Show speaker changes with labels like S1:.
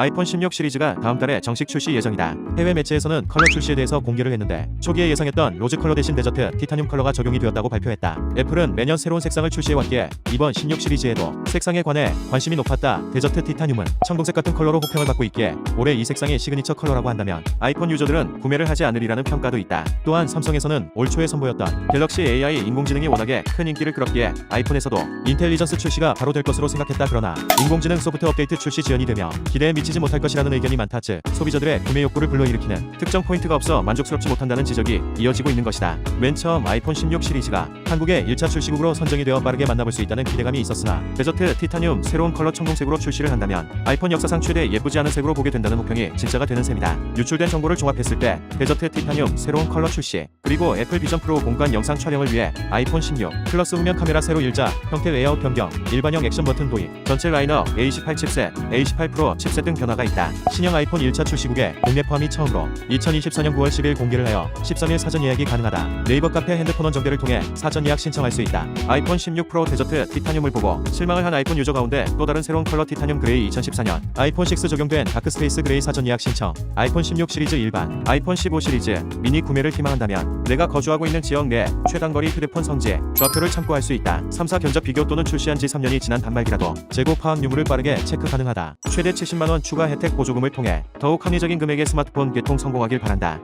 S1: 아이폰 16 시리즈가 다음 달에 정식 출시 예정이다. 해외 매체에서는 컬러 출시에 대해서 공개를 했는데 초기에 예상했던 로즈 컬러 대신 데저트 티타늄 컬러가 적용이 되었다고 발표했다. 애플은 매년 새로운 색상을 출시해왔기에 이번 16 시리즈에도 색상에 관해 관심이 높았다. 데저트 티타늄은 청동색 같은 컬러로 호평을 받고 있기에 올해 이 색상이 시그니처 컬러라고 한다면 아이폰 유저들은 구매를 하지 않으리라는 평가도 있다. 또한 삼성에서는 올 초에 선보였던 갤럭시 AI 인공지능이 워낙에 큰 인기를 끌었기에 아이폰에서도 인텔리전스 출시가 바로 될 것으로 생각했다. 그러나 인공지능 소프트 업데이트 출시 지연이 되며 기대에 미치지 못할 것이라는 의견이 많다. 즉 소비자들의 구매 욕구를 불러일으키는 특정 포인트가 없어 만족스럽지 못한다는 지적이 이어지고 있는 것이다. 맨 처음 아이폰 16 시리즈가 한국의 1차 출시국으로 선정이 되어 빠르게 만나볼 수 있다는 기대감이 있었으나 데저트 티타늄 새로운 컬러 청동색으로 출시를 한다면 아이폰 역사상 최대 예쁘지 않은 색으로 보게 된다는 호평이 진짜가 되는 셈이다. 유출된 정보를 종합했을 때 데저트 티타늄 새로운 컬러 출시 그리고 애플 비전 프로 공간 영상 촬영을 위해 아이폰 16 플러스 후면 카메라 세로 일자 형태 레이아웃 변경 일반형 액션 버튼 도입 전체 라인업 A18 칩셋 A18 프로 칩셋 등 변화가 있다. 신형 아이폰 1차 출시국에 국내 포함이 처음으로 2024년 9월 10일 공개를 하여 13일 사전 예약이 가능하다. 네이버 카페 핸드폰 원정대를 통해 사전 예약 신청할 수 있다. 아이폰 16 프로 데저트 티타늄을 보고 실망을 한 아이폰 유저 가운데 또 다른 새로운 컬러 티타늄 그레이 2014년 아이폰 6 적용된 다크스페이스 그레이 사전 예약 신청 아이폰 16 시리즈 일반 아이폰 15 시리즈 미니 구매를 희망한다면 내가 거주하고 있는 지역 내 최단거리 휴대폰 성지 좌표를 참고할 수 있다. 3사 견적 비교 또는 출시한 지 3년이 지난 단말기라도 재고 파악 유무를 빠르게 체크 가능하다. 최대 70만원 추가 혜택 보조금을 통해 더욱 합리적인 금액의 스마트폰 개통 성공하길 바란다.